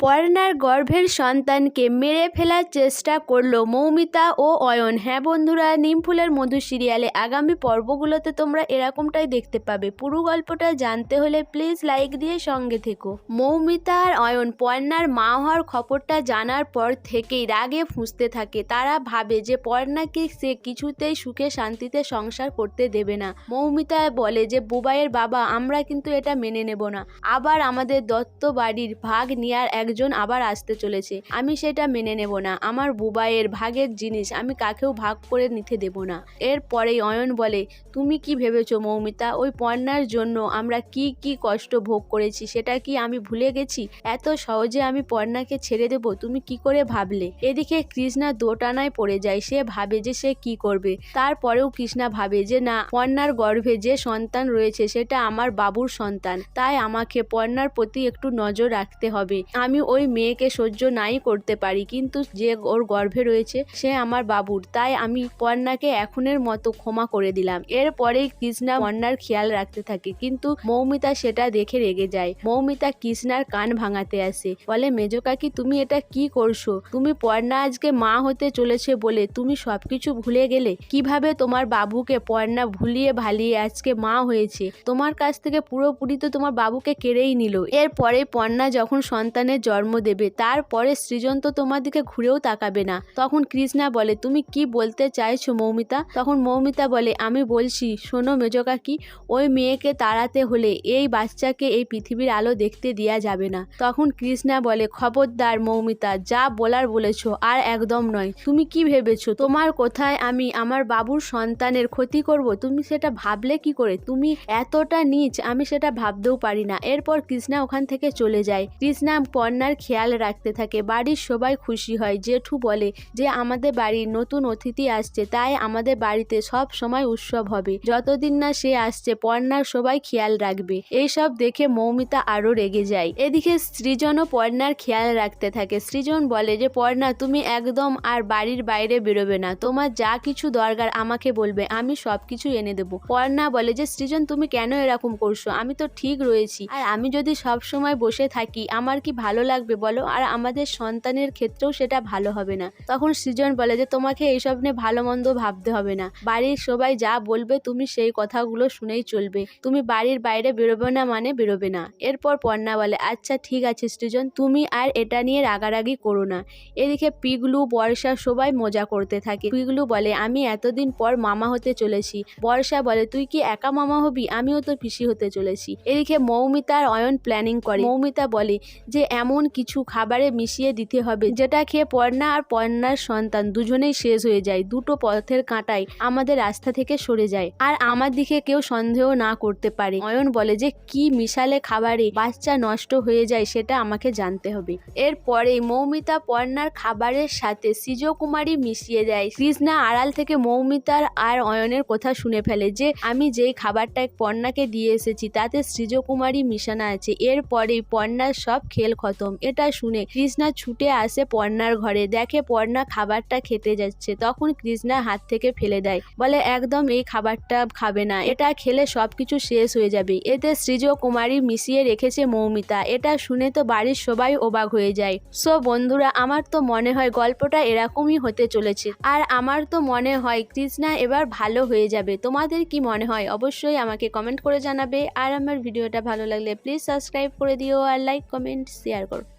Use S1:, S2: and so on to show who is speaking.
S1: পর্ণার গর্ভের সন্তানকে মেরে ফেলার চেষ্টা করল মৌমিতা ও অয়ন। হ্যাঁ বন্ধুরা, নিমফুলের মধু সিরিয়ালে আগামী পর্বগুলোতে তোমরা এরকমটাই দেখতে পাবে। পুরো গল্পটা জানতে হলে প্লিজ লাইক দিয়ে সঙ্গে থেকো। মৌমিতা আর অয়ন পর্ণার মা হওয়ার খবরটা জানার পর থেকেই রাগে ফুঁসতে থাকে। তারা ভাবে যে পর্ণাকে সে কিছুতেই সুখে শান্তিতে সংসার করতে দেবে না। মৌমিতা বলে যে, বুবাইয়ের বাবা, আমরা কিন্তু এটা মেনে নেব না। আবার আমাদের দত্ত বাড়ির ভাগ নেওয়ার একজন আবার আসতে চলেছে। আমি সেটা মেনে নেব না। আমার বুবাইয়ের ভাগের জিনিস আমি কাকেও ভাগ করে নিতে দেব না। এরপরেই অয়ন বলে, তুমি কি ভেবেছো মৌমিতা? ওই পর্ণার জন্য আমরা কি কি কষ্ট ভোগ করেছি সেটা কি আমি ভুলে গেছি? এত সহজে আমি পর্ণাকে ছেড়ে দেব, তুমি কি করে ভাবলে? এদিকে কৃষ্ণা দোটানায় পড়ে যায়, সে ভাবে যে সে কি করবে। তারপরেও কৃষ্ণা ভাবে যে, না পর্ণার গর্ভে যে সন্তান রয়েছে সেটা আমার বাবুর সন্তান। তাই আমাকে পর্ণার প্রতি একটু নজর রাখতে হবে। আমি ওই মেয়েকে সহ্য নাই করতে পারি, কিন্তু যে ওর গর্ভে রয়েছে সে আমার বাবুর। তাই আমি পর্ণাকে এখনের মতো ক্ষমা করে দিলাম। এরপরেই কৃষ্ণা পর্ণার খেয়াল রাখতে থাকে, কিন্তু মৌমিতা সেটা দেখে রেগে যায়। মৌমিতা কৃষ্ণার কান ভাঙাতে আসে, বলে, মেজ কাকি, তুমি এটা কি করছ? তুমি পর্ণা আজকে মা হতে চলেছে বলে তুমি সবকিছু ভুলে গেলে? কীভাবে তোমার বাবুকে পর্ণা ভুলিয়ে ভালিয়ে আজকে মা হয়েছে? তোমার কাছ থেকে পুরোপুরি তো তোমার বাবুকে কেড়েই নিল। এরপরে পর্ণা যখন সন্তানের জন্ম দেবে, তারপরে সৃজন তো তোমার দিকে ঘুরেও তাকাবে না। তখন কৃষ্ণা বলে, তুমি কি বলতে চাইছো মৌমিতা? তখন মৌমিতা বলে, আমি বলছি, শোনো মেজ কাকি ওই মেয়েকে তাড়াতে হলে এই বাচ্চাকে এই পৃথিবীর আলো দেখতে দেওয়া যাবে না। তখন কৃষ্ণা বলে, খবরদার মৌমিতা, যা বলার বলেছ, আর একদম নয়। তুমি কি ভেবেছো? তোমার কোথায় আমি আমার বাবুর সন্তানের ক্ষতি করব? তুমি সেটা ভাবলে কি করে? তুমি এতটা নিচ, আমি সেটা ভাবতেও পারি না। এরপর কৃষ্ণা ওখান থেকে চলে যায়। কৃষ্ণা পর্ণার খেয়াল রাখতে থাকে। বাড়ির সবাই খুশি হয়। জেঠু বলে যে, আমাদের বাড়ির নতুন অতিথি আসছে, তাই আমাদের বাড়িতে সব সময় উৎসব হবে। যতদিন না সে আসছে, পর্ণার সবাই খেয়াল রাখবে। এইসব দেখে মৌমিতা আরও রেগে যায়। এদিকে সৃজনও পর্ণার খেয়াল রাখতে থাকে। সৃজন বলে যে, পর্ণা, তুমি একদম আর বাড়ির বাইরে বেরোবে না। তোমার যা কিছু দরকার আমাকে বলবে, আমি সব কিছু এনে দেবো। পর্ণা বলে যে, সৃজন, তুমি কেন এরকম করছ? আমি তো ঠিক রয়েছি। আর আমি যদি সব সময় বসে থাকি, আমার কি ভালো লাগবে বলো? আর আমাদের সন্তানের ক্ষেত্রেও সেটা ভালো হবে না। তখন সৃজন বলে যে, তোমাকে এইসব নিয়ে ভালো মন্দ ভাবতে হবে না। বাড়ির সবাই যা বলবে, তুমি সেই কথাগুলো শুনেই চলবে। তুমি বাড়ির বাইরে বেরোবে না মানে বেরোবে না। এরপর পর্ণা বলে আচ্ছা ঠিক আছে সৃজন, তুমি আর এটা নিয়ে রাগারাগি করো না। এদিকে পিগলু, বর্ষা সবাই মজা করতে থাকে। পিগলু বলে, আমি এতদিন পর মামা হতে চলেছি। বর্ষা বলে, তুই কি একা মামা হবি? আমিও তো পিসি হতে চলেছি। এদিকে মৌমিতা আর অয়ন প্ল্যানিং করে। মৌমিতা বলে যে, এমন কিছু খাবারে মিশিয়ে দিতে হবে, যেটা খেয়ে পর্ণা আর পর্ণার সন্তান দুজনেই শেষ হয়ে যায়, দুটো পথের কাঁটাই আমাদের রাস্তা থেকে সরে যায়। আর আমার দিকে কেউ সন্দেহ না করতে পারে। অয়ন বলে যে, কি মিশালে খাবারে বাচ্চা নষ্ট হয়ে যায় সেটা আমাকে জানতে হবে। এরপরে মৌমিতা পর্ণার খাবারের সাথে সিজকুমারী মিশিয়ে দেয়। কৃষ্ণা আড়াল থেকে মৌমিতার আর অয়নের কথা শুনে ফেলে যে, আমি যেই খাবারটা পর্ণাকে দিয়ে এসেছি, তাতে সৃজকুমারী মিশানো আছে। এরপরেই পর্ণার সব খেল খতম এটা শুনে কৃষ্ণা ছুটে আসে পর্ণার ঘরে। দেখে পর্ণা খাবারটা খেতে যাচ্ছে। তখন কৃষ্ণা হাত থেকে ফেলে দেয়। বলে, একদম এই খাবারটা খাবে না। এটা খেলে সবকিছু শেষ হয়ে যাবে। এতে সৃজ কুমারী মিশিয়ে রেখেছে মৌমিতা। এটা শুনে তো বাড়ির সবাই অবাক হয়ে যায়। সো বন্ধুরা, আমার তো মনে হয় গল্পটা এরকমই হতে চলেছে। আর আমার তো মনে হয় কৃষ্ণা এবার ভালো হয়ে যাবে। তোমাদের কি মনে হয়? অবশ্যই আমাকে কমেন্ট করে জানাবে। আর আমার ভিডিওটা ভালো লাগলে প্লিজ সাবস্ক্রাইব করে দিও। আর লাইক, কমেন্ট, শেয়ার করো